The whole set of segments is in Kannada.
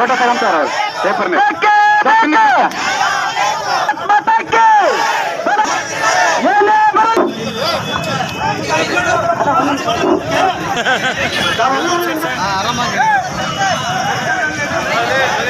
छोटा कदम चाह रहा है पेपर में। आराम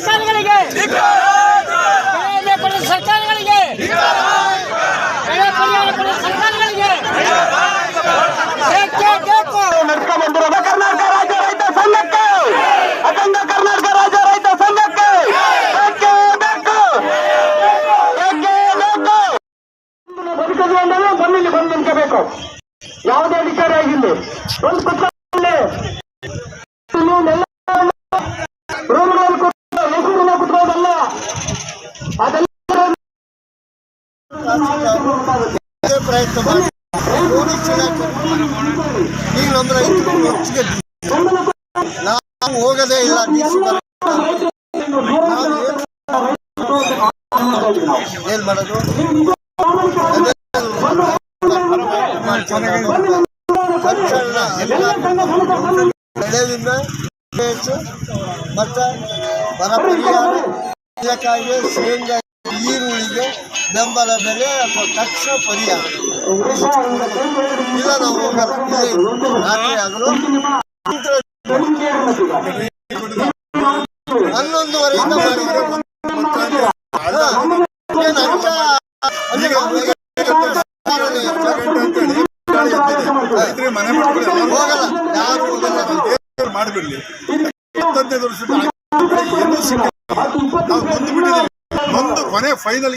ಸರ್ಕಾರಗಳಿಗೆ. ಸರ್ಕಾರಗಳಿಗೆ. ಸರ್ಕಾರಗಳಿಗೆ. ಕರ್ನಾಟಕ ರಾಜ್ಯ ರೈತ ಸಂಘಕ್ಕೆ. ಅಖಂಡ ಕರ್ನಾಟಕ ರಾಜ್ಯ ರೈತ ಸಂಘಕ್ಕೆ. ಬದುಕದು ಅಂದರೆ ಬಂದು ಯಾವುದೇ ಅಧಿಕಾರಿ ಆಗಿಲ್ಲ ಒಂದು ಇದೇ ಪ್ರಯತ್ನ ಮಾಡಿ ನಮ್ಮ ರೈತರು ಒಟ್ಟಿಗೆ ನಾವು ಹೋಗೋದೇ ಇಲ್ಲ ಏನ್ ಮಾಡೋದು? ಅದೇ ಖರ್ಚನ್ನ ಬೆಳೆ ವಿಮೆ ರೇಟು ಮತ್ತು ಬರ ಪರಿಹಾರ ಶೇಂಗಾ ಈರುಳ್ಳಿಗೆ ಬೆಂಬಲ ಬೆಲೆ ಅಥವಾ ತಕ್ಷಣ ಪರಿಹಾರ. ಇಲ್ಲ ನಾವು ಹೋಗಲ್ಲ. ರಾತ್ರಿ ಆಗಲು. ಹನ್ನೊಂದುವರೆಯಿಂದ ರೈತರಿಗೆ ಮನೆ ಹೋಗಲ್ಲ. ಯಾರು ಮಾಡ್ಬಿಡ್ಲಿ. ನಾವು ಬಂದು ಬಿಟ್ಟಿದ್ದೀವಿ ಒಂದು ಕೊನೆ ಫೈನಲ್